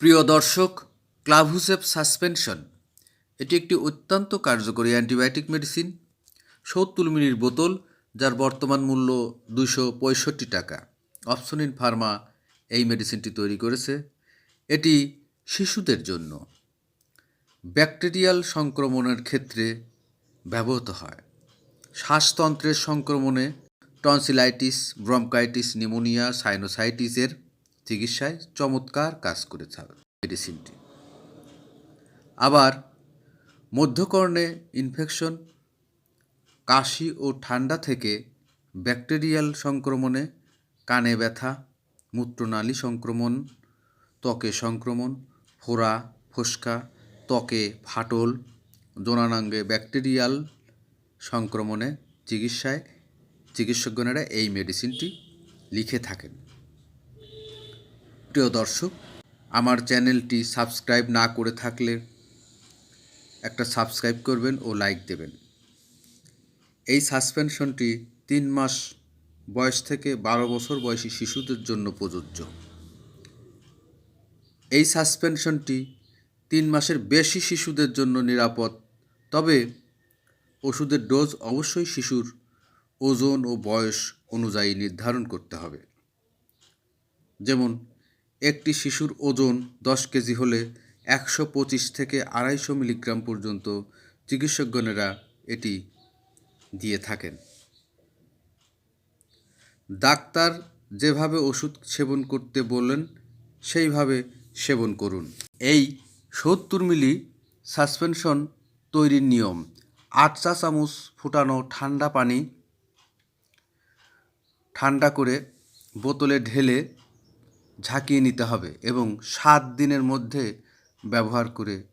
প্রিয় দর্শক ক্লাভুসেপ সাসপেনশন, এটি একটি অত্যন্ত কার্যকরী অ্যান্টিবায়োটিক মেডিসিন, সত্তর মিলির বোতল, যার বর্তমান মূল্য দুশো পঁয়ষট্টি টাকা। অপসনিন ফার্মা এই মেডিসিনটি তৈরি করেছে। এটি শিশুদের জন্য ব্যাকটেরিয়াল সংক্রমণের ক্ষেত্রে ব্যবহৃত হয়। শ্বাসতন্ত্রের সংক্রমণে টনসিলাইটিস ব্রঙ্কাইটিস নিউমোনিয়া সাইনোসাইটিসের চিকিৎসায় চমৎকার কাজ করে মেডিসিনটি। আবার মধ্যকর্ণে ইনফেকশন কাশি ও ঠান্ডা থেকে ব্যাকটেরিয়াল সংক্রমণে কানে ব্যথা, মূত্রনালী সংক্রমণ, ত্বকে সংক্রমণ, ফোড়া, ফোসকা, ত্বকে ফাটল, জোনানাঙ্গে ব্যাকটেরিয়াল সংক্রমণে চিকিৎসায় চিকিৎসকগণেরা এই মেডিসিনটি লিখে থাকেন। প্রিয় দর্শক, আমার চ্যানেলটি সাবস্ক্রাইব না করে থাকলে একটা সাবস্ক্রাইব করবেন ও লাইক দেবেন। এই সাসপেনশনটি তিন মাস বয়স থেকে বারো বছর বয়সী শিশুদের জন্য প্রযোজ্য। এই সাসপেনশনটি তিন মাসের বেশি শিশুদের জন্য নিরাপদ, তবে ওষুধের ডোজ অবশ্যই শিশুর ওজন ও বয়স অনুযায়ী নির্ধারণ করতে হবে। যেমন একটি শিশুর ওজন দশ কেজি হলে একশো পঁচিশ থেকে আড়াইশো মিলিগ্রাম পর্যন্ত চিকিৎসকগণেরা এটি দিয়ে থাকেন। ডাক্তার যেভাবে ওষুধ সেবন করতে বললেন, সেইভাবে সেবন করুন। এই সত্তর মিলি সাসপেনশন তৈরির নিয়ম, আট চা চামচ ফুটানো ঠান্ডা পানি ঠান্ডা করে বোতলে ঢেলে ঝাঁকিয়ে নিতে হবে এবং সাত দিনের মধ্যে ব্যবহার করে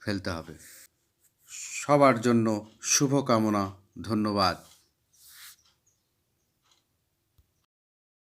ফেলতে হবে। সবার জন্য শুভকামনা, ধন্যবাদ।